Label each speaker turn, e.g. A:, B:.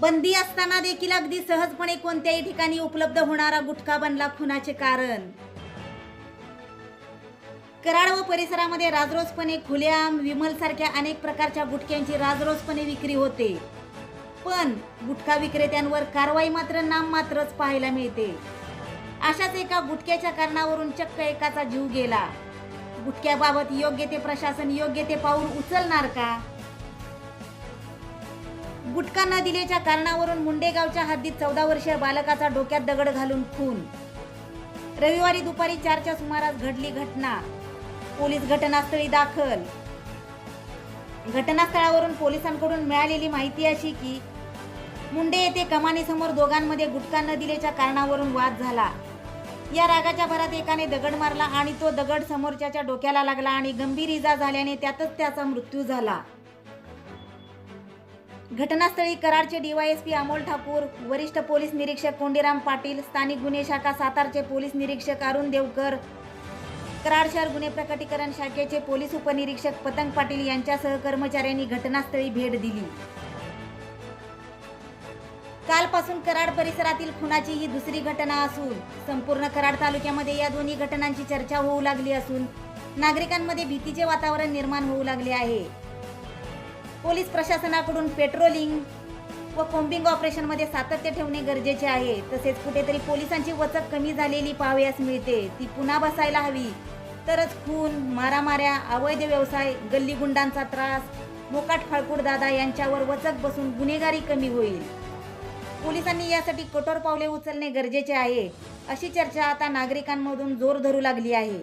A: बंदी असताना देखील अगदी सहजपणे कोणत्याही ठिकाणी उपलब्ध होणारा गुटखा बनला खुनाचे कारण. कराड व परिसरामध्ये राजरोजपणे खुलेआम विमल सारख्या अनेक प्रकारच्या गुटख्यांची राजरोजपणे विक्री होते. पण गुटखा विक्रेत्यांवर कारवाई मात्र नाममात्रच पाहायला मिळते. अशाच एका गुटख्याच्या कारणावरून चक्क एकाचा जीव गेला. गुटख्याबाबत योग्य ते प्रशासन योग्य ते पाऊल उचलणार का? गुटखा न दिल्याच्या कारणावरून मुंडेगावच्या हद्दीत चौदा वर्षीय बालकाचा डोक्यात दगड घालून खून. रविवारी दुपारी चारच्या सुमारास घडली घटना. पोलीस घटनास्थळी दाखल. घटनास्थळावरून पोलिसांकडून मिळालेली माहिती अशी की मुंडे येथे कमानीसमोर दोघांमध्ये गुटखा न दिल्याच्या कारणावरून वाद झाला. या रागाच्या भरात एकाने दगड मारला आणि तो दगड समोरच्याच्या डोक्याला लागला आणि गंभीर इजा झाल्याने त्यातच त्याचा मृत्यू झाला. घटनास्थळी कराडचे डीवायएसपी अमोल ठाकूर वरिष्ठ पोलीस निरीक्षक कोंडीराम पाटील स्थानिक गुन्हे शाखा सातारचे पोलीस निरीक्षक अरुण देवकर कराड शहर गुन्हे प्रकटीकरण शाखेचे पोलीस उपनिरीक्षक पतंग पाटील यांच्यासह कर्मचाऱ्यांनी घटनास्थळी भेट दिली. कालपासून कराड परिसरातील खुनाची ही दुसरी घटना असून संपूर्ण कराड तालुक्यामध्ये या दोन्ही घटनांची चर्चा होऊ लागली असून नागरिकांमध्ये भीतीचे वातावरण निर्माण होऊ लागले आहे. पोलीस प्रशासनाकडून पेट्रोलिंग व कोम्बिंग ऑपरेशनमध्ये सातत्य ठेवणे गरजेचे आहे. तसेच कुठेतरी पोलिसांची वचक कमी झालेली पाहावयास मिळते. ती पुन्हा बसायला हवी. तरच खून मारामाऱ्या अवैध व्यवसाय गल्ली गुंडांचा त्रास मोकाट फाळकूड दादा यांच्यावर वचक बसून गुन्हेगारी कमी होईल. पोलिसांनी यासाठी कठोर पावले उचलणे गरजेचे आहे. अशी चर्चा आता नागरिकांमधून जोर धरू लागली आहे.